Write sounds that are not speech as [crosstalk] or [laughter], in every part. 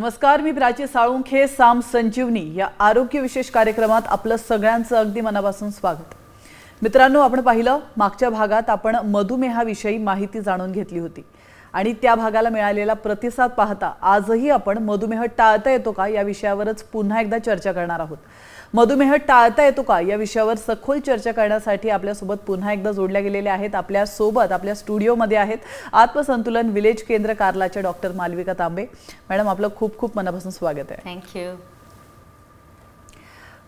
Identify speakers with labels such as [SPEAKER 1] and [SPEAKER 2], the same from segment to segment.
[SPEAKER 1] नमस्कार मी प्राची साळुंखे साम संजीवनी या आरोग्य विशेष कार्यक्रमात आपलं सगळ्यांचं अगदी मनापासून स्वागत. मित्रांनो आपण पाहिलं मागच्या भागात आपण मधुमेहाविषयी माहिती जाणून घेतली होती. आणि त्या भागाला मिळालेला प्रतिसाद पाहता आजही आपण मधुमेह टाळता येतो का या विषयावरच पुन्हा एकदा चर्चा करणार आहोत. मधुमेह टाळता येतो का? या विषयावर सखोल चर्चा करण्यासाठी आपल्यासोबत पुन्हा एकदा जोडल्या गेलेल्या आहेत. आपल्यासोबत आपल्या स्टुडिओमध्ये आहेत आत्मसंतुलन विलेज केंद्र कार्लाच्या डॉक्टर मालविका तांबे. मॅडम आपलं खूप खूप मनापासून स्वागत आहे.
[SPEAKER 2] थँक्यू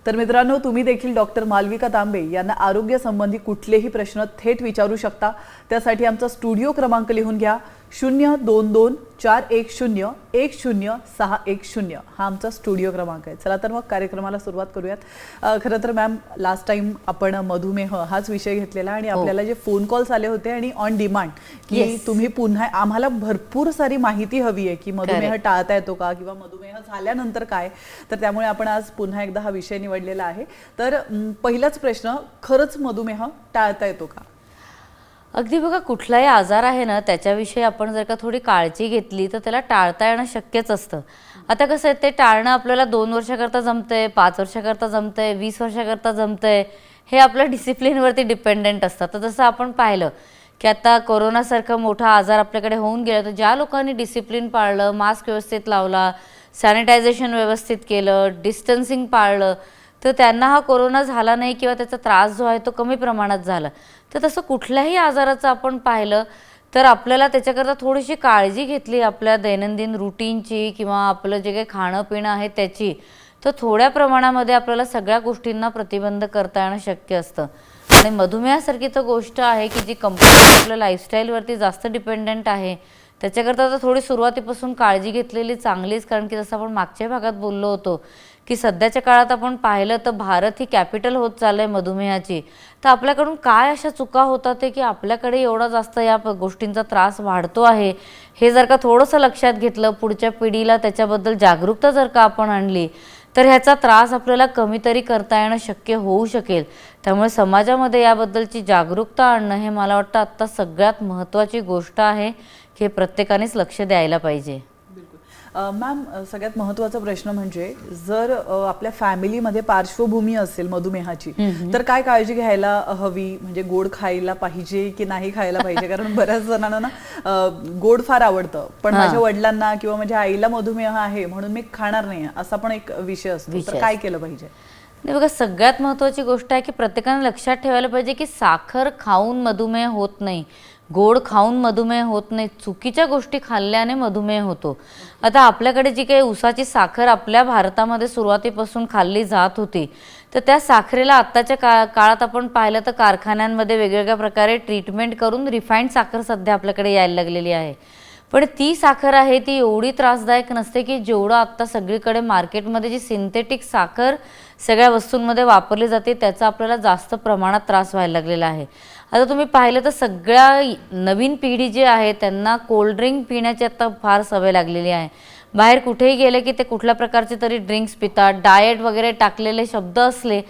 [SPEAKER 1] तर मित्रांनो तुम्ही देखील डॉक्टर मालविका तांबे यांना आरोग्य संबंधी कुठलेही प्रश्न थेट विचारू शकता. त्यासाठी आमचा स्टुडिओ क्रमांक लिहून घ्या. शून्य दोन दोन चार एक शून्य एक शून्य सहा एक शून्य हा आमचा स्टुडिओ क्रमांक आहे. चला तर मग कार्यक्रमाला सुरुवात करूयात. खरं तर मॅम लास्ट टाइम आपण मधुमेह हाच विषय घेतलेला आणि आपल्याला जे फोन कॉल्स आले होते आणि ऑन डिमांड की. तुम्ही पुन्हा आम्हाला भरपूर सारी माहिती हवी आहे की मधुमेह. टाळता येतो का किंवा मधुमेह झाल्यानंतर काय? तर त्यामुळे आपण आज पुन्हा एकदा हा विषय निवडलेला आहे. तर पहिलाच प्रश्न खरंच मधुमेह टाळता येतो का?
[SPEAKER 2] अगदी बघा कुठलाही आजार आहे ना त्याच्याविषयी आपण जर का थोडी काळजी घेतली तर त्याला टाळता येणं शक्यच असतं. आता कसं आहे ते टाळणं आपल्याला दोन वर्षाकरता जमतंय पाच वर्षाकरता जमतंय वीस वर्षाकरता जमतंय हे आपल्या [laughs] डिसिप्लिनवरती डिपेंडेंट असतं. तर जसं आपण पाहिलं की आता कोरोनासारखा मोठा आजार आपल्याकडे होऊन गेला तर ज्या लोकांनी डिसिप्लिन पाळलं मास्क व्यवस्थित लावला सॅनिटायझेशन व्यवस्थित केलं डिस्टन्सिंग पाळलं तर त्यांना हा कोरोना झाला नाही किंवा त्याचा त्रास जो आहे तो कमी प्रमाणात झाला. तर तसं कुठल्याही आजाराचं आपण पाहिलं तर आपल्याला त्याच्याकरता थोडीशी काळजी घेतली आपल्या दैनंदिन रुटीनची किंवा आपलं जे काही खाणं पिणं आहे त्याची तर थोड्या प्रमाणामध्ये आपल्याला सगळ्या गोष्टींना प्रतिबंध करता येणं शक्य असतं. आणि मधुमेहासारखी तर गोष्ट आहे की जी कंपनी आपल्या लाईफस्टाईलवरती जास्त डिपेंडंट आहे त्याच्याकरता तर थोडी सुरुवातीपासून काळजी घेतलेली चांगलीच कारण की जसं आपण मागच्या भागात बोललो होतो की सध्याच्या काळात आपण पाहिलं तर भारत ही कॅपिटल होत चाललंय मधुमेहाची. तर आपल्याकडून काय अशा चुका होतात ते की आपल्याकडे एवढा जास्त या प- गोष्टींचा त्रास वाढतो आहे हे जर का थोडंसं लक्षात घेतलं पुढच्या पिढीला त्याच्याबद्दल जागरूकता जर का आपण आणली तर ह्याचा त्रास आपल्याला कमी तरी करता येणं शक्य होऊ शकेल. त्यामुळे समाजामध्ये याबद्दलची जागरूकता आणणं हे मला वाटतं आत्ता सगळ्यात महत्त्वाची गोष्ट आहे हे प्रत्येकानेच लक्ष द्यायला पाहिजे.
[SPEAKER 1] मॅम सगळ्यात महत्त्वाचा प्रश्न म्हणजे जर आपल्या फॅमिलीमध्ये पार्श्वभूमी असेल मधुमेहाची तर काय काळजी घ्यायला हवी? म्हणजे गोड खायला पाहिजे की नाही खायला पाहिजे? कारण [laughs] बऱ्याच जणांना ना गोड फार आवडतं. पण माझ्या वडिलांना किंवा माझ्या आईला मधुमेह आहे म्हणून मी खाणार नाही. असा पण एक विषय असतो. तर काय केलं पाहिजे?
[SPEAKER 2] नाही बघा सगळ्यात महत्त्वाची गोष्ट आहे की प्रत्येकाने लक्षात ठेवायला पाहिजे की साखर खाऊन मधुमेह होत नाही. गोड खाऊन मधुमेह होत नाही चुकीच्या गोष्टी खाल्ल्याने मधुमेह होतो. आता आपल्याकडे जी काही उसाची साखर आपल्या भारतामध्ये सुरुवातीपासून खाल्ली जात होती तर त्या साखरेला आत्ताच्या का काळात आपण पाहिलं तर कारखान्यांमध्ये वेगवेगळ्या प्रकारे ट्रीटमेंट करून रिफाईंड साखर सध्या आपल्याकडे यायला लागलेली आहे. पण ती साखर आहे ती एवढी त्रासदायक नसते की जेवढं आत्ता सगळीकडे मार्केटमध्ये जी सिंथेटिक साखर सगळ्या वस्तूंमध्ये वापरली जाते त्याचा आपल्याला जास्त प्रमाणात त्रास व्हायला लागलेला आहे. आता तुम्ही पाहिलं तर सगळ्या नवीन पिढी जी आहे त्यांना कोल्ड्रिंक पिण्याची आता फार सवय लागलेली आहे. बाहेर कुठेही गेले की ते कुठल्या प्रकारचे तरी ड्रिंक्स पितात डाएट वगैरे टाकलेले शब्द असले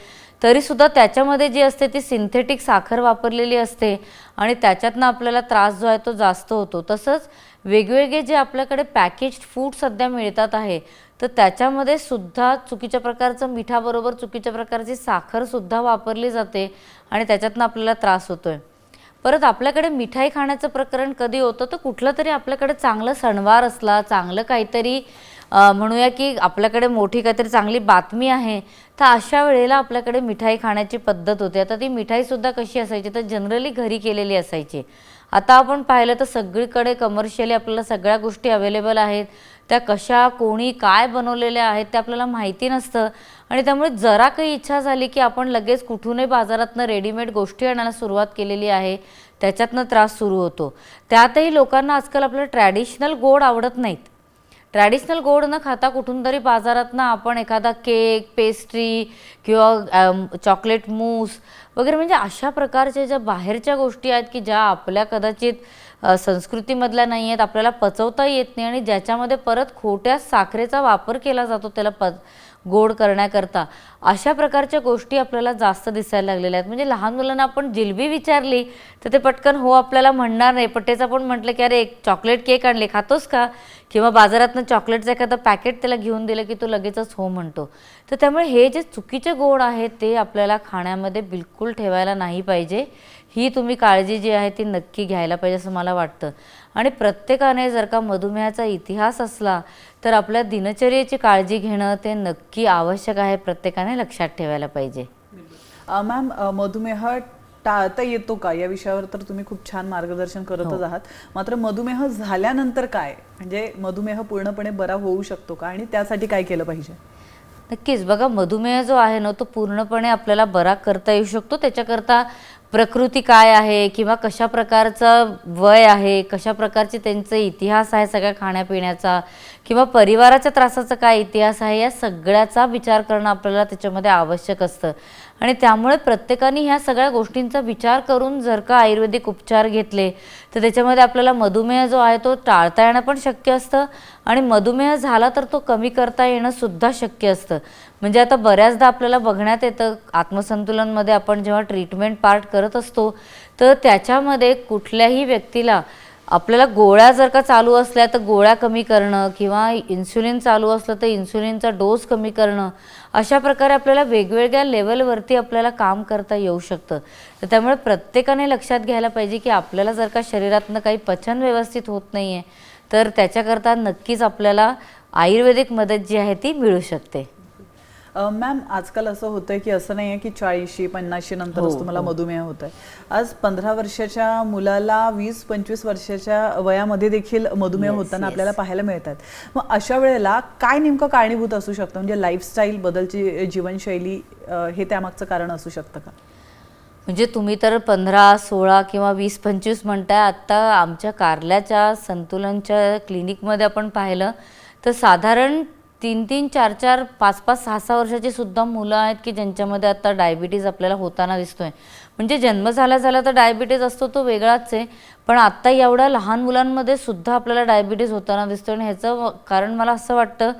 [SPEAKER 2] तरीसुद्धा त्याच्यामध्ये जी असते ती सिंथेटिक साखर वापरलेली असते आणि त्याच्यातनं आपल्याला त्रास जो आहे तो जास्त होतो. तसंच वेगवेगळे जे आपल्याकडे पॅकेज्ड फूड सध्या मिळतात आहे तर त्याच्यामध्ये सुद्धा चुकीच्या प्रकारचं मिठाबरोबर चुकीच्या प्रकारची साखरसुद्धा वापरली जाते आणि त्याच्यातनं आपल्याला त्रास होतो आहे परत आपल्याकडे मिठाई खाण्याचं प्रकरण कधी होतं तर कुठलं तरी आपल्याकडे चांगलं सणवार असला चांगलं काहीतरी म्हणूया की आपल्याकडे मोठी काहीतरी चांगली बातमी आहे तर अशा वेळेला आपल्याकडे मिठाई खाण्याची पद्धत होती. आता ती मिठाईसुद्धा कशी असायची तर जनरली घरी केलेली असायची. आता आपण पाहिलं तर सगळीकडे कमर्शियली आपल्याला सगळ्या गोष्टी अवेलेबल आहेत. त्या कशा कोणी काय बनवलेल्या आहेत ते आपल्याला माहिती नसतं. आणि त्यामुळे जरा काही इच्छा झाली की आपण लगेच कुठूनही बाजारातनं रेडीमेड गोष्टी आणायला सुरुवात केलेली आहे. त्याच्यातनं त्रास सुरू होतो. त्यातही लोकांना आजकाल आपलं ट्रॅडिशनल गोड आवडत नाहीत. ट्रॅडिशनल गोड न खाता कुठून तरी बाजारात ना आपण एखादा केक पेस्ट्री किंवा चॉकलेट मूस वगैरे म्हणजे अशा प्रकारच्या ज्या बाहेरच्या गोष्टी आहेत की ज्या आपल्या कदाचित संस्कृतीमधल्या नाही आहेत आपल्याला पचवता येत नाही आणि ज्याच्यामध्ये परत खोट्या साखरेचा वापर केला जातो त्याला प गोड करण्याकरता. अशा प्रकारच्या गोष्टी आपल्याला जास्त दिसायला लागलेल्या आहेत. म्हणजे लहान मुलांना आपण जिलबी विचारली तर ते पटकन हो आपल्याला म्हणणार नाही. पण तेच आपण म्हटलं की अरे एक चॉकलेट केक आणले खातोस का? किंवा बाजारातनं चॉकलेटचं एखादं पॅकेट त्याला घेऊन दिलं की तो लगेचच हो म्हणतो. तर त्यामुळे हे जे चुकीचे गोड आहेत ते आपल्याला खाण्यामध्ये बिलकुल ठेवायला नाही पाहिजे. ही तुम्ही काळजी जी आहे ती नक्की घ्यायला पाहिजे असं मला वाटतं. आणि प्रत्येकाने जर का मधुमेहाचा इतिहास असला तर आपल्या दिनचर्येची काळजी घेणं ते नक्की आवश्यक आहे प्रत्येकाने लक्षात ठेवायला पाहिजे.
[SPEAKER 1] मॅम मधुमेह टाळता येतो का? या विषयावर तर तुम्ही खूप छान मार्गदर्शन करतच आहात. मात्र मधुमेह झाल्यानंतर काय? म्हणजे मधुमेह पूर्णपणे बरा होऊ शकतो का? आणि त्यासाठी काय केलं पाहिजे?
[SPEAKER 2] नक्कीच. बघा मधुमेह जो आहे ना तो पूर्णपणे आपल्याला बरा करता येऊ शकतो. त्याच्याकरता प्रकृती काय आहे किंवा कशा प्रकारचं वय आहे कशा प्रकारचे त्यांचा इतिहास आहे सगळ्या खाण्यापिण्याचा किंवा परिवाराच्या त्रासाचा काय इतिहास आहे या सगळ्याचा विचार करणं आपल्याला त्याच्यामध्ये आवश्यक असतं. आणि त्यामुळे प्रत्येकाने ह्या सगळ्या गोष्टींचा विचार करून जर का आयुर्वेदिक उपचार घेतले तर त्याच्यामध्ये आपल्याला मधुमेह जो आहे तो टाळता येणं पण शक्य असतं आणि मधुमेह झाला तर तो कमी करता येणं सुद्धा शक्य असतं. म्हणजे आता बऱ्याचदा आपल्याला बघण्यात येतं आत्मसंतुलनमध्ये आपण जेव्हा ट्रीटमेंट पार्ट करत असतो तर त्याच्यामध्ये कुठल्याही व्यक्तीला आपल्याला गोळ्या जर का चालू असल्या तर गोळ्या कमी करणं किंवा इन्सुलिन चालू असलं तर इन्सुलिनचा डोस कमी करणं अशा प्रकारे आपल्याला वेगवेगळ्या लेवलवरती आपल्याला काम करता येऊ शकतं. तर त्यामुळे प्रत्येकाने लक्षात घ्यायला पाहिजे की आपल्याला जर का शरीरातनं काही पचन व्यवस्थित होत नाही आहे तर त्याच्याकरता नक्कीच आपल्याला आयुर्वेदिक मदत जी आहे ती मिळू शकते.
[SPEAKER 1] मॅम आजकाल असं होतंय की असं नाही आहे की चाळीशी पन्नासशी नंतरच तुम्हाला मधुमेह होत आहे आज पंधरा वर्षाच्या मुलाला वीस पंचवीस वर्षाच्या वयामध्ये देखील मधुमेह होताना आपल्याला पाहायला मिळतात. मग अशा वेळेला काय नेमकं कारणीभूत असू शकतं? म्हणजे लाईफस्टाईल बदलची जीवनशैली हे त्यामागचं कारण असू शकतं का?
[SPEAKER 2] म्हणजे तुम्ही तर पंधरा सोळा किंवा वीस पंचवीस म्हणताय. आत्ता आमच्या कारल्याच्या संतुलनच्या क्लिनिकमध्ये आपण पाहिलं तर साधारण तीन तीन चार चार पाच पाच सहा सहा वर्षाची सुद्धा मुलं आहेत की ज्यांच्यामध्ये आता डायबिटीज आपल्याला होताना दिसतोय. म्हणजे जन्म झाला झाला तर डायबिटीज असतो तो वेगळाच आहे. पण आत्ता एवढ्या लहान मुलांमध्ये सुद्धा आपल्याला डायबिटीज होताना दिसतो आणि ह्याचं कारण मला असं वाटतं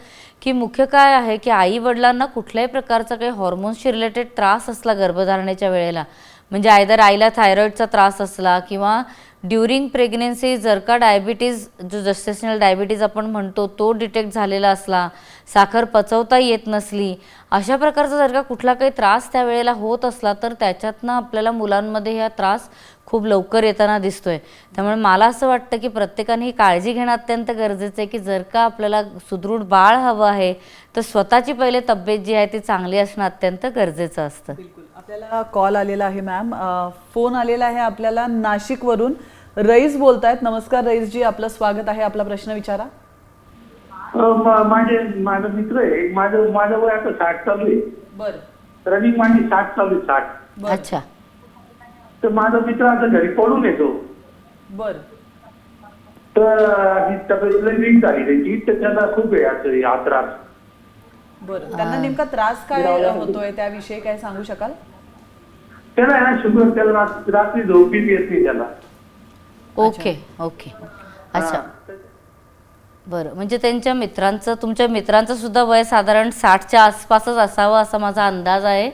[SPEAKER 2] की मुख्य काय आहे की आई वडिलांना कुठल्याही प्रकारचा काही हॉर्मोन्सशी रिलेटेड त्रास असला गर्भधारणेच्या वेळेला. म्हणजे आयदर आईला थायरॉईडचा त्रास असला किंवा ड्युरिंग प्रेग्नेन्सी जर का डायबिटीज जो जस्टेशनल डायबिटीज आपण म्हणतो तो डिटेक्ट झालेला असला साखर पचवता येत नसली अशा प्रकारचा जर का कुठला काही त्रास त्या वेळेला होत असला तर त्याच्यातनं आपल्याला मुलांमध्ये हा त्रास खूप लवकर येताना दिसतोय. त्यामुळे मला असं वाटतं की प्रत्येकाने ही काळजी घेणं अत्यंत गरजेचं आहे की जर का आपल्याला सुदृढ बाळ हवं आहे तर स्वतःची पहिले तब्येत जी आहे ती चांगली असणं अत्यंत गरजेचं असतं.
[SPEAKER 1] बिलकुल. आपल्याला कॉल आलेला आहे मॅम फोन आलेला आहे आपल्याला नाशिकवरून. रईस बोलतायत. नमस्कार रईसजी आपलं स्वागत आहे. आपला प्रश्न विचारा.
[SPEAKER 3] माझे माझा मित्र आहे. माझं माझं वय आता साठ चालू आहे.
[SPEAKER 1] बरं.
[SPEAKER 3] रनिंग माझी साठ चालू आहे साठ.
[SPEAKER 2] अच्छा.
[SPEAKER 3] तर माझा मित्र आता घरी पडून येतो.
[SPEAKER 1] बरं.
[SPEAKER 3] तर ही तब्येत लई वीक झाली त्याची तर त्याला खूप आहे असं हा त्रास.
[SPEAKER 1] बरं. त्यांना नेमका त्रास काय होतोय? त्याविषयी काय सांगू शकाल?
[SPEAKER 3] त्याला आहे ना शुगर त्याला रात- रात्री झोप येत नाही त्याला.
[SPEAKER 2] Okay okay. अच्छा.
[SPEAKER 3] हा.
[SPEAKER 2] बरं. म्हणजे त्यांच्या मित्रांचं तुमच्या मित्रांचं सुद्धा वय साधारण साठच्या आसपासच असावं असा माझा अंदाज आहे.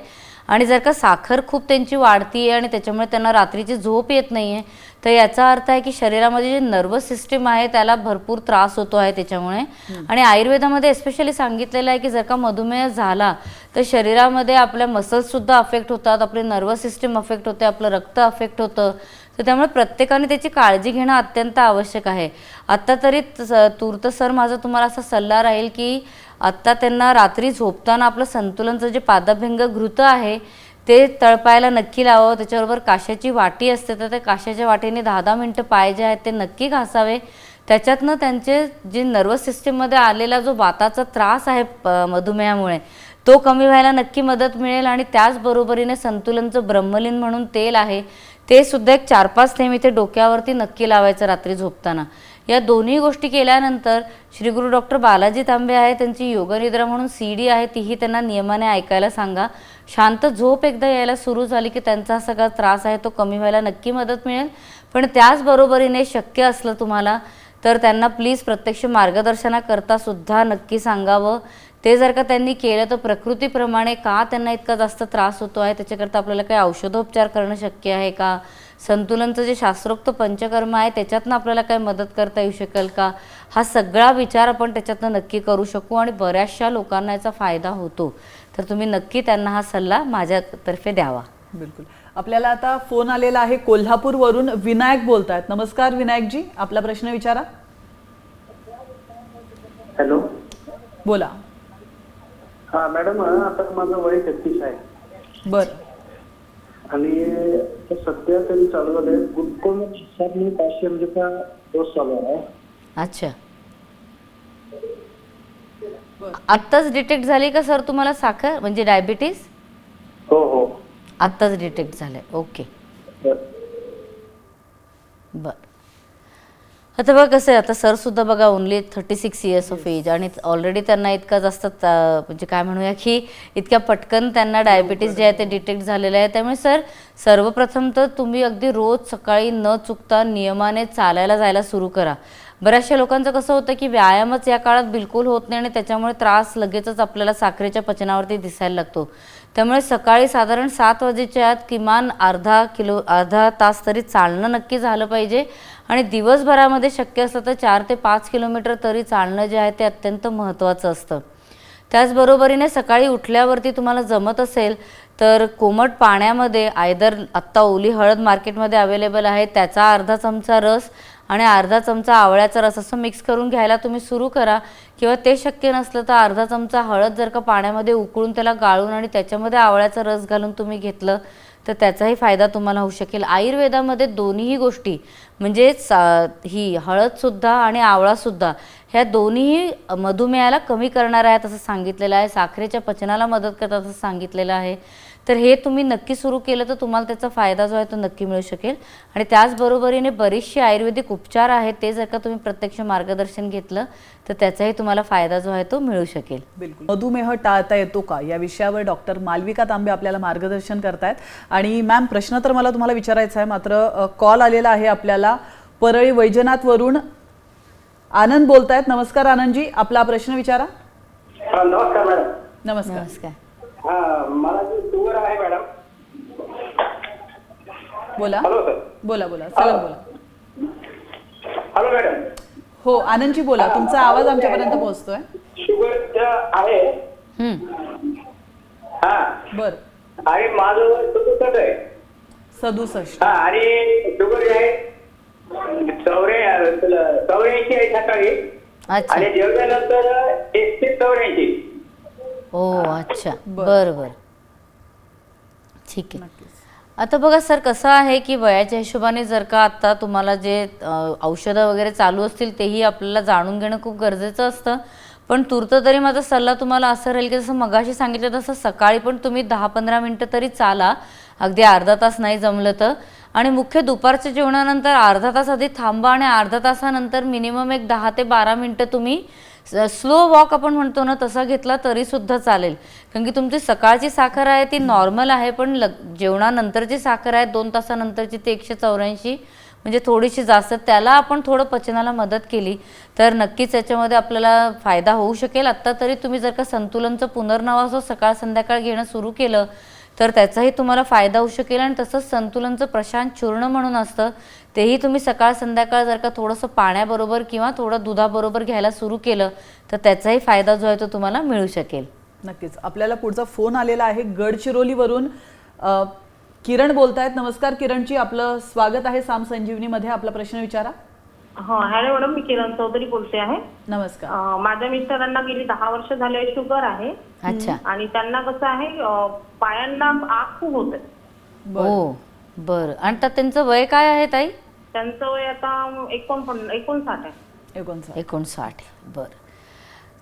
[SPEAKER 2] आणि जर का साखर खूप त्यांची वाढती आहे आणि त्याच्यामुळे त्यांना रात्रीची झोप येत नाही आहे तर याचा अर्थ आहे की शरीरामध्ये जे नर्वस सिस्टीम आहे त्याला भरपूर त्रास होतो आहे त्याच्यामुळे. आणि आयुर्वेदामध्ये एस्पेशली सांगितलेलं आहे की जर का मधुमेह झाला तर शरीरामध्ये आपल्या मसल्ससुद्धा अफेक्ट होतात आपली नर्वस सिस्टीम अफेक्ट होते आपलं रक्त अफेक्ट होतं. तर त्यामुळे प्रत्येकाने त्याची काळजी घेणं अत्यंत आवश्यक आहे. आत्ता तरी तूर्त सर माझा तुम्हाला असा सल्ला राहील की आत्ता त्यांना रात्री झोपताना आपलं संतुलनचं जे पादभिंग घृत आहे ते तळपायला नक्की लावावं. त्याच्याबरोबर काशाची वाटी असते तर त्या काशाच्या वाटीने दहा दहा मिनटं पाय जे आहेत ते नक्की घासावे. त्याच्यातनं त्यांचे जे नर्वस सिस्टीममध्ये आलेला जो वाताचा त्रास आहे प- मधुमेहामुळे तो कमी व्हायला नक्की मदत मिळेल आणि त्याचबरोबरीने संतुलनचं ब्रह्मलीन म्हणून तेल आहे ते सुद्धा एक चार पाच थेंब इथे डोक्यावरती नक्की लावायचं रात्री झोपताना. या दोन्ही गोष्टी केल्यानंतर श्री गुरु डॉक्टर बालाजी तांबे आहे त्यांची योगनिद्रा म्हणून सी डी आहे तीही त्यांना नियमाने ऐकायला सांगा. शांत झोप एकदा यायला सुरू झाली की त्यांचा हा सगळा त्रास आहे तो कमी व्हायला नक्की मदत मिळेल. पण त्याचबरोबरीने शक्य असलं तुम्हाला तर त्यांना प्लीज प्रत्यक्ष मार्गदर्शनाकरता सुद्धा नक्की सांगावं. ते जर का त्यांनी केलं तर प्रकृतीप्रमाणे का त्यांना इतका जास्त त्रास होतो आहे? त्याच्याकरता आपल्याला काही औषधोपचार करणं शक्य आहे का? संतुलनचं जे शास्त्रोक्त पंचकर्म आहे त्याच्यातनं आपल्याला काय मदत करता येऊ शकेल का? हा सगळा विचार आपण त्याच्यातनं नक्की करू शकू आणि बऱ्याचशा लोकांना याचा फायदा होतो. तर तुम्ही नक्की त्यांना हा सल्ला माझ्यातर्फे द्यावा.
[SPEAKER 1] बिलकुल. आपल्याला आता फोन आलेला आहे कोल्हापूरवरून. विनायक बोलतायत. नमस्कार विनायकजी. आपला प्रश्न विचारा.
[SPEAKER 3] हॅलो.
[SPEAKER 1] बोला.
[SPEAKER 3] हा मॅडम आता माझं वय छत्तीस आहे.
[SPEAKER 1] बरं.
[SPEAKER 3] आणि सध्या तरी चालू झालंय. गुडकोम मी पाचशे एमजीचा डोस चालू आहे.
[SPEAKER 2] अच्छा. आत्ताच डिटेक्ट झाली का सर तुम्हाला साखर? म्हणजे डायबिटीस
[SPEAKER 3] हो हो.
[SPEAKER 2] आत्ताच डिटेक्ट झालंय. ओके
[SPEAKER 3] बरं.
[SPEAKER 2] बर. आता बघा कसं आहे आता सरसुद्धा बघा only thirty six years of age आणि ऑलरेडी त्यांना इतका जास्त म्हणजे काय म्हणूया की इतक्या पटकन त्यांना डायबिटीस जे आहे ते डिटेक्ट झालेलं आहे. त्यामुळे सर सर्वप्रथम तर तुम्ही अगदी रोज सकाळी न चुकता नियमाने चालायला जायला सुरू करा. बऱ्याचशा लोकांचं कसं होतं की व्यायामच या काळात बिलकुल होत नाही आणि त्याच्यामुळे त्रास लगेचच आपल्याला साखरेच्या पचनावरती दिसायला लागतो. त्यामुळे सकाळी साधारण सात वाजेच्या आत किमान अर्धा किलो अर्धा तास तरी चालणं नक्की झालं पाहिजे. आणि दिवसभरामध्ये शक्य असलं तर चार ते पाच किलोमीटर तरी चालणं जे आहे ते अत्यंत महत्त्वाचं असतं. त्याचबरोबरीने सकाळी उठल्यावरती तुम्हाला जमत असेल तर कोमट पाण्यामध्ये आयदर आत्ता ओली हळद मार्केटमध्ये अवेलेबल आहे त्याचा अर्धा चमचा रस आणि अर्धा चमचा आवळ्याचा रस असं मिक्स करून घ्यायला तुम्ही सुरू करा. किंवा ते शक्य नसलं तर अर्धा चमचा हळद जर का पाण्यामध्ये उकळून त्याला गाळून आणि त्याच्यामध्ये आवळ्याचा रस घालून तुम्ही घेतलं तर त्याचाही फायदा तुम्हाला होऊ शकेल. आयुर्वेदामध्ये दोन्हीही गोष्टी म्हणजे सा- ही हळदसुद्धा आणि आवळासुद्धा ह्या दोन्हीही मधुमेहाला कमी करणाऱ्या आहेत असं सांगितलेलं आहे. साखरेच्या पचनाला मदत करतात असं सांगितलेलं आहे. तर हे तुम्ही नक्की सुरू केलं तर तुम्हाला त्याचा फायदा जो आहे तो नक्की मिळू शकेल. आणि त्याचबरोबरीने बरीचशी आयुर्वेदिक उपचार आहेत ते जर का तुम्ही प्रत्यक्ष मार्गदर्शन घेतलं तर त्याचाही तुम्हाला फायदा जो आहे तो मिळू शकेल.
[SPEAKER 1] बिलकुल. मधुमेह टाळता येतो का? या विषयावर डॉक्टर मालविका तांबे आपल्याला मार्गदर्शन करतायत. आणि मॅम प्रश्न तर मला तुम्हाला विचारायचा आहे मात्र कॉल आलेला आहे आपल्याला. परळी वैजनाथवरून आनंद बोलतायत. नमस्कार आनंदजी आपला प्रश्न विचारा.
[SPEAKER 3] हा नमस्कार मॅडम.
[SPEAKER 1] नमस्कार.
[SPEAKER 2] नमस्कार.
[SPEAKER 3] हा मला जी शुगर आहे मॅडम.
[SPEAKER 1] बोला.
[SPEAKER 3] Hello sir.
[SPEAKER 1] बोला बोला. सलग बोला.
[SPEAKER 3] Hello madam.
[SPEAKER 1] हो आनंदजी बोला. तुमचा आवाज आमच्यापर्यंत पोहोचतोय.
[SPEAKER 3] शुगर आहे.
[SPEAKER 2] हम्म.
[SPEAKER 3] हा.
[SPEAKER 1] बर.
[SPEAKER 3] आणि माझं आहे.
[SPEAKER 1] सदुसष्ट.
[SPEAKER 3] हा आणि शुगर आहे. चौऱ्या चौऱ्याऐंशी आहे सकाळी.
[SPEAKER 2] अच्छा.
[SPEAKER 3] आणि जेवल्यानंतर एकशे चौऱ्याऐंशी.
[SPEAKER 2] ओ अच्छा.
[SPEAKER 1] बरं.
[SPEAKER 2] बरं बरं. ठीक आहे. आता बघा सर कसं आहे की वयाच्या हिशोबाने जर का आता तुम्हाला जे औषधं वगैरे चालू असतील तेही आपल्याला जाणून घेणं खूप गरजेचं असतं. पण तूर्त तरी माझा सल्ला तुम्हाला असं राहील की जसं मगाशी सांगितलं तसं सकाळी पण तुम्ही दहा पंधरा मिनटं तरी चाला. अगदी अर्धा तास नाही जमलं तर. आणि मुख्य दुपारच्या जेवणानंतर अर्धा तास आधी थांबा आणि अर्धा तासानंतर मिनिमम एक दहा ते बारा मिनटं तुम्ही स्लो वॉक आपण म्हणतो ना तसा घेतला तरी सुद्धा चालेल. कारण की तुमची सकाळची साखर आहे ती नॉर्मल आहे पण लग जेवणानंतरची साखर आहे दोन तासानंतरची ती एकशे चौऱ्याऐंशी म्हणजे थोडीशी जास्त त्याला आपण थोडं पचनाला मदत केली तर नक्कीच याच्यामध्ये आपल्याला फायदा होऊ शकेल. आत्ता तरी तुम्ही जर का संतुलनचं पुनर्नवास सकाळ संध्याकाळ घेणं सुरू केलं तर त्याचाही तुम्हाला फायदा होऊ शकेल आणि तसंच संतुलनचं प्रशांत चूर्ण म्हणून असतं. तेही तुम्ही सकाळ संध्याकाळ जर का थोडंसं पाण्याबरोबर किंवा थोडं दुधाबरोबर घ्यायला सुरू केलं तर त्याचाही फायदा जो आहे तो तुम्हाला मिळू शकेल.
[SPEAKER 1] नक्कीच. आपल्याला पुढचा फोन आलेला आहे गडचिरोलीवरून. किरण बोलतायत. नमस्कार किरणजी. आपलं स्वागत आहे साम संजीवनीमध्ये. आपला प्रश्न विचारा.
[SPEAKER 4] हा हॅलो मॅडम मी किरण चौधरी बोलते आहे.
[SPEAKER 1] नमस्कार.
[SPEAKER 4] अं, माझ्या मिस्टरांना गेली दहा वर्ष झाले शुगर आहे.
[SPEAKER 2] अच्छा.
[SPEAKER 4] आणि त्यांना कसं आहे अं, पायांना आग खूप होत. आहे
[SPEAKER 1] बरं.
[SPEAKER 2] हो बरं. आणि त्यांचं वय काय आहे ताई?
[SPEAKER 4] त्यांचं वय आता एकोणपन्न एकोणसाठ आहे.
[SPEAKER 1] एकोणसाठ.
[SPEAKER 2] एकोणसाठ बरं.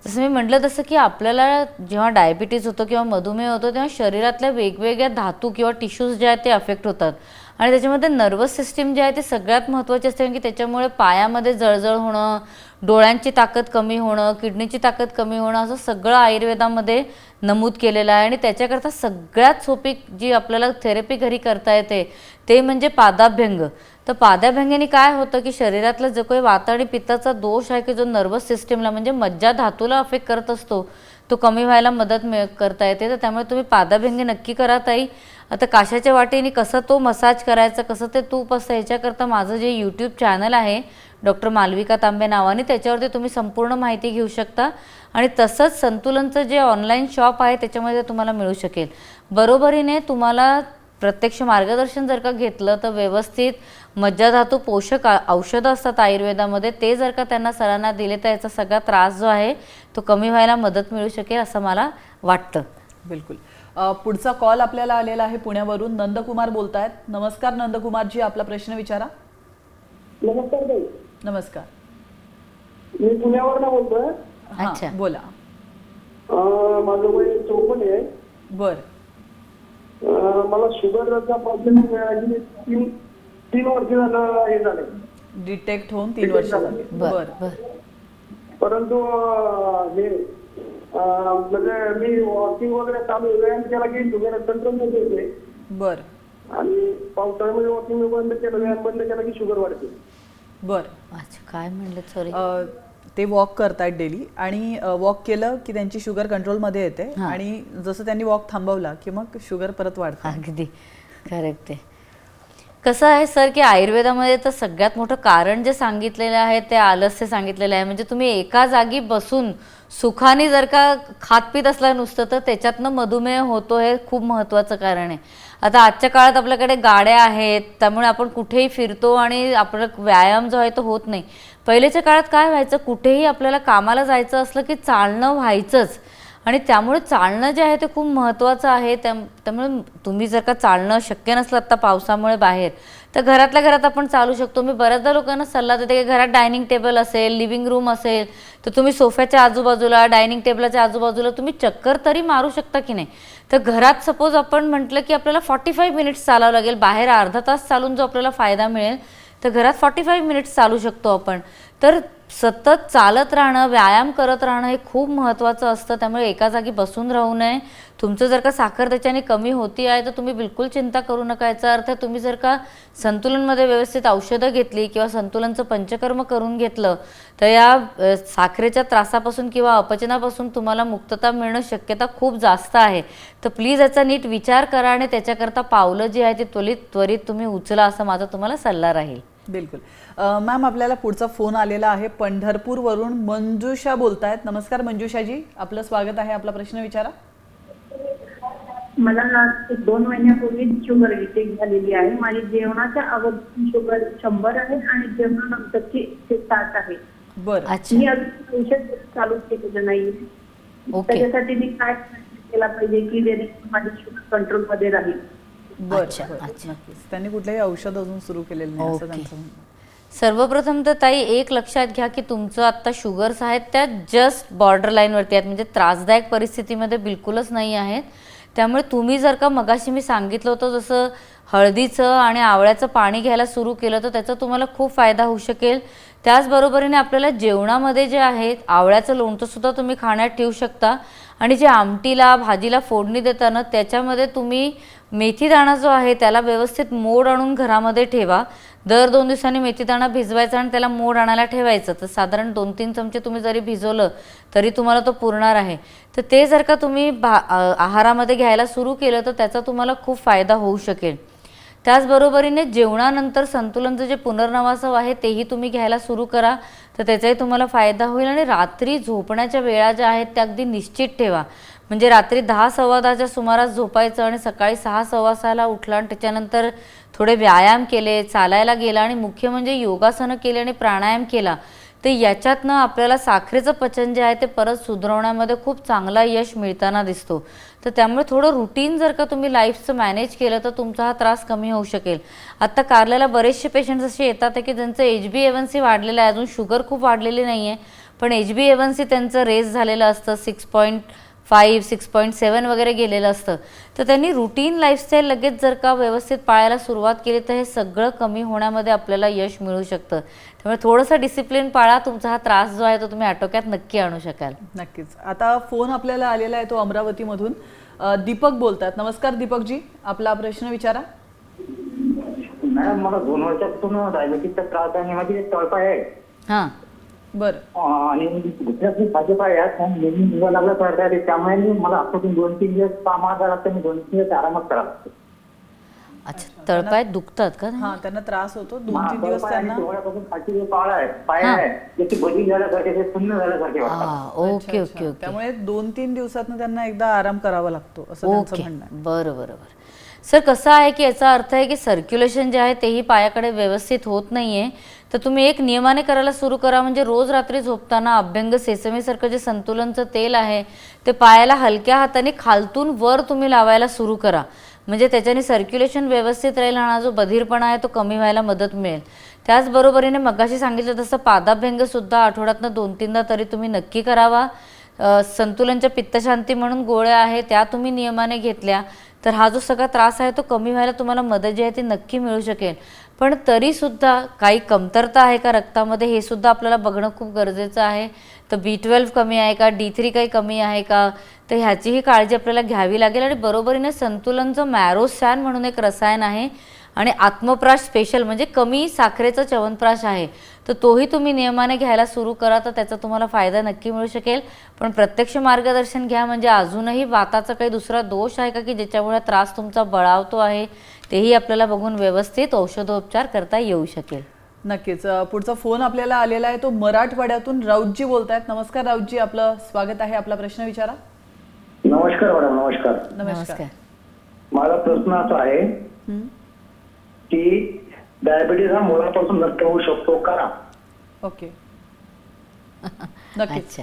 [SPEAKER 2] जसं मी म्हटलं तसं की आपल्याला जेव्हा डायबिटीज होतो किंवा मधुमेह होतो तेव्हा शरीरातल्या वेगवेगळ्या धातू किंवा टिश्यूज जे आहेत ते अफेक्ट होतात. आणि त्याच्यामध्ये नर्वस सिस्टीम जे आहे ते सगळ्यात महत्त्वाची असते कारण की त्याच्यामुळे पायामध्ये जळजळ होणं डोळ्यांची ताकद कमी होणं किडनीची ताकद कमी होणं असं सगळं आयुर्वेदामध्ये नमूद केलेलं आहे. आणि त्याच्याकरता सगळ्यात सोपी जी आपल्याला थेरपी घरी करता येते ते म्हणजे पादाभ्यंग. तर पादाभ्यंगाने काय होतं की शरीरातलं जो काही वात आणि पित्ताचा दोष आहे की जो नर्वस सिस्टीमला म्हणजे मज्जा धातूला अफेक्ट करत असतो तो कमी व्हायला मदत मिळ करता येते. तर त्यामुळे तुम्ही पादाभ्यंगी नक्की करा ताई. आता काशाच्या वाटेने कसं तो मसाज करायचा कसं ते तूप असतं ह्याच्याकरता माझं जे यूट्यूब चॅनल आहे डॉक्टर मालविका तांबे नावाने त्याच्यावरती तुम्ही संपूर्ण माहिती घेऊ शकता. आणि तसंच संतुलनचं जे ऑनलाईन शॉप आहे त्याच्यामध्ये तुम्हाला मिळू शकेल. बरोबरीने तुम्हाला प्रत्यक्ष मार्गदर्शन जर का घेतलं तर व्यवस्थित मज्जाधातू पोषक औषधं असतात आयुर्वेदामध्ये. ते जर का त्यांना सरांना दिले तर याचा सगळा त्रास जो आहे तो कमी व्हायला मदत मिळू शकेल असं मला वाटतं.
[SPEAKER 1] बिलकुल. अ, पुढचा कॉल आपल्याला आलेला आहे पुण्यावरून. नंदकुमार बोलतायत. नमस्कार नंदकुमारजी आपला प्रश्न विचारा.
[SPEAKER 3] नमस्कार
[SPEAKER 1] नमस्कार.
[SPEAKER 3] मी पुण्यावरनं बोलतोय.
[SPEAKER 2] अच्छा.
[SPEAKER 1] बोला.
[SPEAKER 3] अं, माझं वय चौपन्न आहे.
[SPEAKER 1] बर.
[SPEAKER 3] मला शुगरचा प्रॉब्लेम तीन तीन वर्ष झालं हे झालंय
[SPEAKER 1] डिटेक्ट होऊन तीन वर्ष झाली.
[SPEAKER 2] बर
[SPEAKER 3] परंतु हे अं, म्हणजे मी वॉकिंग वगैरे चालू व्यायाम केला की शुगर कंट्रोलमध्ये येते
[SPEAKER 1] बर.
[SPEAKER 3] आणि पावसाळ्यामध्ये वॉकिंग बंद केलं व्यायाम बंद केला की शुगर वाढते.
[SPEAKER 1] बर.
[SPEAKER 2] अच्छा काय म्हणलं सॉरी
[SPEAKER 1] अ, ते वॉक करतायत डेली आणि वॉक केलं की त्यांची शुगर कंट्रोलमध्ये येते.
[SPEAKER 2] हां.
[SPEAKER 1] आणि जसं त्यांनी वॉक थांबवला की मग शुगर परत वाढते.
[SPEAKER 2] अगदी. करेक्ट आहे. कसं आहे सर की आयुर्वेदामध्ये तर सगळ्यात मोठं कारण जे सांगितलेलं आहे ते आलस्य सांगितलेलं आहे. म्हणजे तुम्ही एका जागी बसून सुखाने जर का खात पीत असला नुसतं तर त्याच्यातनं मधुमेह होतो हे खूप महत्त्वाचं कारण आहे. आता आजच्या काळात आपल्याकडे गाड्या आहेत त्यामुळे आपण कुठेही फिरतो आणि आपला व्यायाम जो आहे तो होत नाही. पहिलेच्या काळात काय व्हायचं? कुठेही आपल्याला कामाला जायचं असलं की चालणं व्हायचंच. आणि त्यामुळे चालणं जे आहे ते खूप महत्त्वाचं आहे. त्या त्यामुळे तुम्ही जर का चालणं शक्य नसलं आत्ता पावसामुळे बाहेर तर घरातल्या घरात आपण चालू शकतो. मी बऱ्याचदा लोकांना सल्ला देते की घरात डायनिंग टेबल असेल लिव्हिंग रूम असेल तर तुम्ही सोफ्याच्या आजूबाजूला डायनिंग टेबलाच्या आजूबाजूला तुम्ही चक्कर तरी मारू शकता की नाही? तर घरात सपोज आपण म्हटलं की आपल्याला फॉर्टी फाईव्ह मिनिट्स चालावं लागेल. बाहेर अर्धा तास चालून जो आपल्याला फायदा मिळेल तर घरात फॉर्टी फाईव्ह मिनिट्स चालू शकतो आपण. तर सतत चालत राहणं व्यायाम करत राहणं हे खूप महत्त्वाचं असतं. त्यामुळे एका जागी बसून राहू नये. तुमचं जर का साखर त्याच्याने कमी होती आहे तर तुम्ही बिलकुल चिंता करू नका. याचा अर्थ तुम्ही जर का संतुलनमध्ये व्यवस्थित औषधं घेतली किंवा संतुलनचं पंचकर्म करून घेतलं तर या साखरेच्या त्रासापासून किंवा अपचनापासून तुम्हाला मुक्तता मिळणं शक्यता खूप जास्त आहे. तर प्लीज याचा नीट विचार करा आणि त्याच्याकरता पावलं जी आहे ती त्वरित त्वरित तुम्ही उचला असा माझा तुम्हाला सल्ला राहील.
[SPEAKER 1] बिलकुल. मॅम आपल्याला पुढचा फोन आलेला आहे पंढरपूरवरून. मंजुषा बोलतायत. नमस्कार मंजुषाजी. आपलं स्वागत आहे. आपला प्रश्न विचारा.
[SPEAKER 4] मला ना एक दोन महिन्यापूर्वी शुगर डिटेक्ट झालेली आहे. माझी जेवणाच्या अगोदर शुगर शंभर आहे आणि जेवणानंतरची साठ आहे.
[SPEAKER 1] बरं.
[SPEAKER 4] मी अजून औषध चालू केलेलं नाही
[SPEAKER 2] ओके.
[SPEAKER 4] त्याच्यासाठी मी काय केला पाहिजे की जेणेकरून माझी शुगर कंट्रोलमध्ये राहील?
[SPEAKER 2] अच्छा,
[SPEAKER 1] बरं,
[SPEAKER 2] अच्छा.
[SPEAKER 1] नक्कीच त्यांनी कुठलंही औषध अजून सुरू केलेलं नाही असं
[SPEAKER 2] ओके.
[SPEAKER 1] त्यांचं म्हणणं.
[SPEAKER 2] सर्वप्रथम तर ताई एक लक्षात घ्या की तुमचं आत्ता शुगर्स आहेत त्या जस्ट बॉर्डर लाईनवरती आहेत म्हणजे त्रासदायक परिस्थितीमध्ये बिलकुलच नाही आहेत त्यामुळे तुम्ही जर का मगाशी मी सांगितलं होतं जसं हळदीचं आणि आवळ्याचं पाणी घ्यायला सुरू केलं तर त्याचा तुम्हाला खूप फायदा होऊ शकेल त्याचबरोबरीने आपल्याला जेवणामध्ये जे आहेत आवळ्याचं लोणचं सुद्धा तुम्ही खाण्यात ठेवू शकता. आणि जे आमटीला भाजीला फोडणी देताना त्याच्यामध्ये तुम्ही मेथीदाणा जो आहे त्याला व्यवस्थित मोड आणून घरामध्ये ठेवा. दर दोन दिवसांनी मेथीदाणा भिजवायचा आणि त्याला मोड आणायला ठेवायचं. तर साधारण दोन तीन चमचे तुम्ही जरी भिजवलं तरी तुम्हाला तो पुरणार आहे. तर ते जर का तुम्ही भा आहारामध्ये घ्यायला सुरू केलं तर त्याचा तुम्हाला खूप फायदा होऊ शकेल. त्याचबरोबरीने जेवणानंतर संतुलनचं जे पुनर्नवासव आहे तेही तुम्ही घ्यायला सुरू करा. तर त्याचाही तुम्हाला फायदा होईल आणि रात्री झोपण्याच्या वेळा ज्या आहेत त्या अगदी निश्चित ठेवा. म्हणजे रात्री दहा सव्वा दहाच्या सुमारास झोपायचं आणि सकाळी सहा सव्वा सहाला उठला आणि त्याच्यानंतर थोडे व्यायाम केले चालायला गेला आणि मुख्य म्हणजे योगासनं केली आणि प्राणायाम केला. तर याच्यातनं आपल्याला साखरेचं पचन जे आहे ते परत सुधारवण्यामध्ये खूप चांगला यश मिळताना दिसतो. तर त्यामुळे थोडं रुटीन जर का तुम्ही लाईफचं मॅनेज केलं तर तुमचा हा त्रास कमी होऊ शकेल. आत्ता कारल्याला बरेचसे पेशंट्स असे येतात आहे की ज्यांचं एच बी एवन सी वाढलेलं आहे अजून शुगर खूप वाढलेली नाही आहे पण H B A one C त्यांचं रेस झालेलं असतं six point five six point seven वगैरे गेलेलं असतं. तर त्यांनी रुटीन लाईफस्टाईल लगेच जर का व्यवस्थित पाळायला सुरुवात केली तर हे सगळं कमी होण्यामध्ये आपल्याला यश मिळू शकतं. त्यामुळे थोडंसं डिसिप्लिन पाळा. तुमचा हा त्रास जो आहे तो तुम्ही आटोक्यात नक्की आणू शकाल.
[SPEAKER 1] नक्कीच. आता फोन आपल्याला आलेला आहे तो अमरावतीमधून. दीपक बोलतात. नमस्कार दीपकजी. आपला प्रश्न विचारा.
[SPEAKER 5] मॅडम मला दोन वर्षापासून डायबिटीसचा त्रास आहे आणि माझी तळपाय आहे.
[SPEAKER 2] हां.
[SPEAKER 1] बरं.
[SPEAKER 3] आणि दुसऱ्या भाजपा यात नेहमी निघायला लागला त्यामुळे मी मला आतापासून दोन तीन दिवस कामाला मी दोन तीन दिवस आरामात करा लागतो.
[SPEAKER 2] अच्छा तळपाय दुखतात का
[SPEAKER 1] हा त्यांना त्रास होतो. दोन तीन दिवस त्यांना
[SPEAKER 3] डोळ्यापासून खालची जे पाळ आहे पाय आहे त्याची बदी झाल्यासारखे ते सुन्न झाल्यासारखे वाटतात.
[SPEAKER 2] हा ओके ओके ओके.
[SPEAKER 1] त्यामुळे दोन तीन दिवसात त्यांना एकदा आराम करावा लागतो असं त्यांचं
[SPEAKER 2] ओके.
[SPEAKER 1] म्हणणं आहे.
[SPEAKER 2] बरं बरं बरं. सर कसं आहे की याचा अर्थ आहे की सर्क्युलेशन जे आहे तेही पायाकडे व्यवस्थित होत नाहीये. तर तुम्ही एक नियमाने करायला सुरू करा म्हणजे रोज रात्री झोपताना अभ्यंग सेसमीसारखं जे संतुलनचं तेल आहे ते पायाला हलक्या हाताने खालतून वर तुम्ही लावायला सुरू करा. म्हणजे त्याच्याने सर्क्युलेशन व्यवस्थित राहील आणि जो बधीरपणा आहे तो कमी व्हायला मदत मिळेल. त्याचबरोबरीने मगाशी सांगितलं तसं पादाभ्यंगसुद्धा आठवड्यातनं दोन तीनदा तरी तुम्ही नक्की करावा. संतुलनच्या पित्तशांती म्हणून गोळ्या आहे त्या तुम्ही नियमाने घेतल्या. तर हा जो सगळा त्रास आहे तो कमी व्हायला तुम्हाला मदत जी आहे ती नक्की मिळू शकेल. पण तरीसुद्धा काही कमतरता आहे का रक्तामध्ये हे सुद्धा आपल्याला बघणं खूप गरजेचं आहे. तर बी ट्वेल्व कमी आहे का? डी थ्री काही कमी आहे का? तर ह्याचीही काळजी आपल्याला घ्यावी लागेल. आणि बरोबरीने संतुलनचं मॅरोसॅन म्हणून एक रसायन आहे आणि आत्मप्राश स्पेशल म्हणजे कमी साखरेचं च्यवनप्राश आहे. तर तोही तुम्ही नियमाने घ्यायला सुरू करा तर त्याचा तुम्हाला फायदा नक्की मिळू शकेल. पण प्रत्यक्ष मार्गदर्शन घ्या म्हणजे अजूनही वाताचा काही दुसरा दोष आहे का की ज्याच्यामुळे त्रास तुमचा बळावतो आहे तेही आपल्याला बघून व्यवस्थित औषधोपचार करता येऊ शकेल.
[SPEAKER 1] नक्कीच. पुढचा फोन आपल्याला आलेला आहे तो मराठवाड्यातून राऊतजी बोलतायत. नमस्कार राऊतजी आपलं स्वागत आहे आपला प्रश्न विचारा.
[SPEAKER 3] नमस्कार मॅडम नमस्कार.
[SPEAKER 1] नमस्कार.
[SPEAKER 3] माझा प्रश्न असा आहे? की डायबिटीज हा मुलापासून नष्ट होऊ शकतो का?
[SPEAKER 1] ओके [laughs] नक्कीच.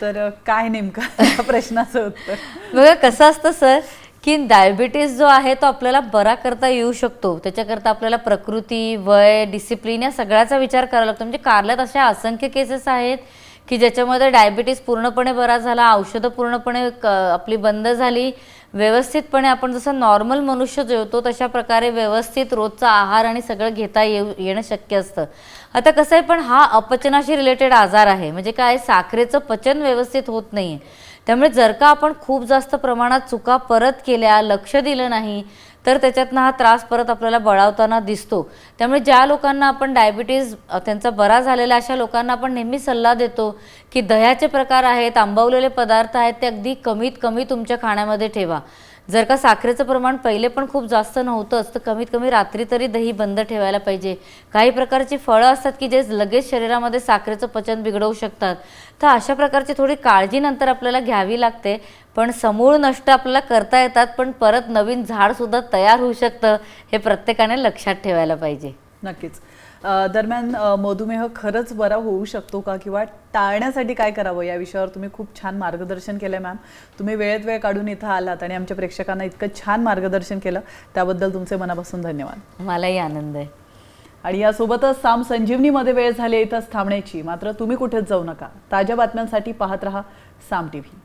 [SPEAKER 1] तर काय नेमकं [laughs] प्रश्नाचं उत्तर?
[SPEAKER 2] बघा कसं असतं सर की डायबिटीस जो आहे तो आपल्याला बरा करता येऊ शकतो. त्याच्याकरता आपल्याला प्रकृती वय डिसिप्लिन या सगळ्याचा विचार करावा लागतो. म्हणजे कारल्यात अशा असंख्य केसेस आहेत की ज्याच्यामध्ये डायबिटीस पूर्णपणे बरा झाला औषधं पूर्णपणे क- आपली बंद झाली. व्यवस्थितपणे आपण जसं नॉर्मल मनुष्य जेवतो तशा प्रकारे व्यवस्थित रोजचा आहार आणि सगळं घेता येऊ येणं शक्य असतं. आता कसं आहे पण हा अपचनाशी रिलेटेड आजार आहे. म्हणजे काय साखरेचं पचन व्यवस्थित होत नाही त्यामुळे जर का आपण खूप जास्त प्रमाणात चुका परत केल्या लक्ष दिलं नाही तर त्याच्यातनं हा त्रास परत आपल्याला बळावताना दिसतो. त्यामुळे ज्या लोकांना आपण डायबिटीज त्यांचा बरा झालेला अशा लोकांना आपण नेहमी सल्ला देतो की दह्याचे प्रकार आहेत आंबवलेले पदार्थ आहेत ते अगदी कमीत कमी तुमच्या खाण्यामध्ये ठेवा. जर का साखरेचं प्रमाण पहिले पण खूप जास्त नव्हतंच तर कमीत कमी रात्री तरी दही बंद ठेवायला पाहिजे. काही प्रकारची फळं असतात की जे लगेच शरीरामध्ये साखरेचं पचन बिघडवू शकतात. तर अशा प्रकारची थोडी काळजी नंतर आपल्याला घ्यावी लागते. पण समूळ नष्ट आपल्याला करता येतात पण परत नवीन झाडसुद्धा तयार होऊ शकतं हे प्रत्येकाने लक्षात ठेवायला पाहिजे.
[SPEAKER 1] नक्कीच. दरम्यान मधुमेह खरंच बरा होऊ शकतो का किंवा टाळण्यासाठी काय करावं? या विषयावर तुम्ही खूप छान मार्गदर्शन केलं मॅम. तुम्ही वेळेत वेळ काढून इथं आलात आणि आमच्या प्रेक्षकांना इतकं छान मार्गदर्शन केलं. त्याबद्दल तुमचे मनापासून धन्यवाद.
[SPEAKER 2] मलाही आनंद आहे.
[SPEAKER 1] आणि यासोबतच साम संजीवनीमध्ये वेळ झाली इथंच थांबण्याची. मात्र तुम्ही कुठेच जाऊ नका. ताज्या बातम्यांसाठी पाहत रहा साम टी व्ही